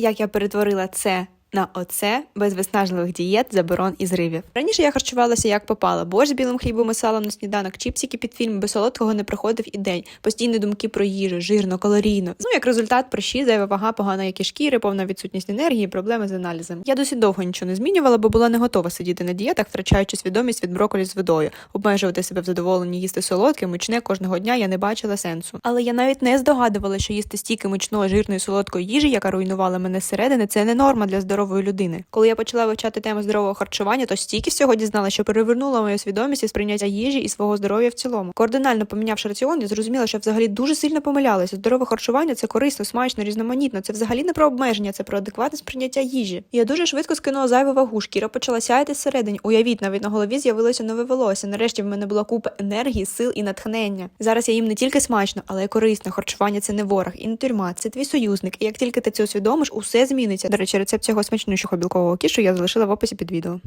як я перетворила це на оце без виснажливих дієт, заборон і зривів. Раніше я харчувалася як попала, борщ з білим хлібом і салом на сніданок, чіпсики під фільм, без солодкого не проходив і день. Постійні думки про їжу, жирно, калорійно. Ну як результат, прищі, зайва вага, погана якість шкіри, повна відсутність енергії, проблеми з аналізом. Я досить довго нічого не змінювала, бо була не готова сидіти на дієтах, втрачаючи свідомість від броколі з водою, обмежувати себе в задоволенні їсти солодке, мучне кожного дня я не бачила сенсу. Але я навіть не здогадувала, що їсти стільки мучної, жирної, солодкої їжі, яка руйнувала мене зсередини, це не норма для здорової людини. Коли я почала вивчати тему здорового харчування, то стільки всього дізнала, що перевернула мою свідомість і сприйняття їжі і свого здоров'я в цілому. Кардинально помінявши раціон, я зрозуміла, що взагалі дуже сильно помилялася. Здорове харчування це корисно, смачно, різноманітно. Це взагалі не про обмеження, це про адекватне сприйняття їжі. Я дуже швидко скинула зайву вагу, шкіра почала сяяти всередині. Уявіть, навіть на голові з'явилося нове волосся. Нарешті в мене була купа енергії, сил і натхнення. Зараз я їм не тільки смачно, але й корисно. Харчування це не ворог і не тюрма, це твій союзник. І як тільки ти це усвідомиш, усе зміниться. До речі, рецепт цього смачнішого білкового кішу я залишила в описі під відео.